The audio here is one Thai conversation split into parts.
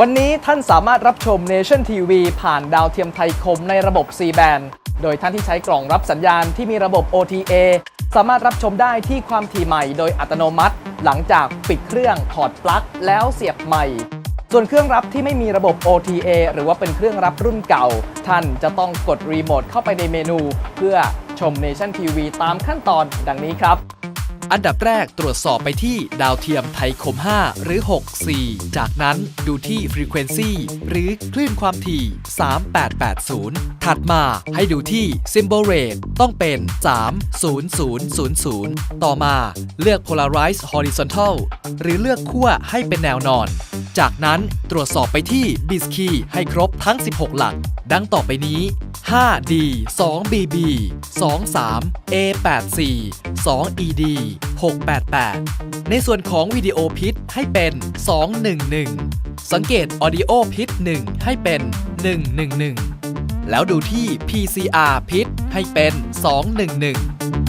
วันนี้ท่านสามารถรับชม Nation TV ผ่านดาวเทียมไทยคมในระบบ C band โดยท่านที่ใช้กล่องรับสัญญาณที่มีระบบ OTA สามารถรับชมได้ที่ความถี่ใหม่โดยอัตโนมัติ หลังจากปิดเครื่องถอดปลั๊กแล้วเสียบใหม่ ส่วนเครื่องรับที่ไม่มีระบบ OTA หรือว่าเป็นเครื่องรับรุ่นเก่า ท่านจะต้องกดรีโมทเข้าไปในเมนู เพื่อชม Nation TV ตามขั้นตอนดังนี้ครับ อันดับแรกตรวจสอบไปที่ดาวเทียมไทยคม 5 หรือ 6 4 จากนั้นดูที่ Frequency หรือคลื่นความถี่ 3880 ถัดมาให้ดูที่ Symbol Rate ต้องเป็น 30000 ต่อมาเลือก Polarize Horizontal หรือเลือกขั้วให้เป็นแนวนอน จากนั้นตรวจสอบไปที่ b i s k e y ให้ครบทั้ง 16 หลัก ดังต่อไปนี้ 5D 2BB 23 A84 2ED 688 ในส่วนของวิดีโอพิษให้เป็น 211 สังเกต Audio พิษ1ให้เป็น 111 แล้วดูที่ PCR พิษให้เป็น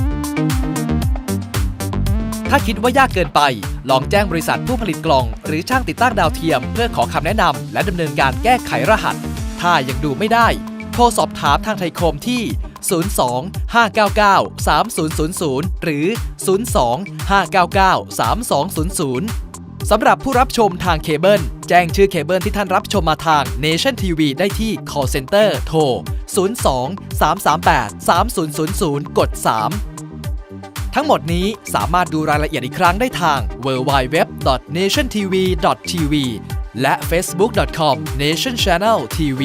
211 ถ้าคิดว่ายากเกินไป ลองแจ้งบริษัทผู้ผลิตกล่อง หรือช่างติดตั้งดาวเทียม เพื่อขอคำแนะนำและดำเนินการแก้ไขรหัส ถ้ายังดูไม่ได้ โทรสอบถามทางไทยคมที่ 02 599 3000 หรือ 02 599 3200 สำหรับผู้รับชมทางเคเบิล แจ้งชื่อเคเบิลที่ท่านรับชมมาทาง Nation TV ได้ที่ call center โทร 02 338 3000 กด 3ทั้งหมดนี้สามารถดูรายละเอียดอีกครั้งได้ทาง www.nationtv.tv และ facebook.com Nation Channel TV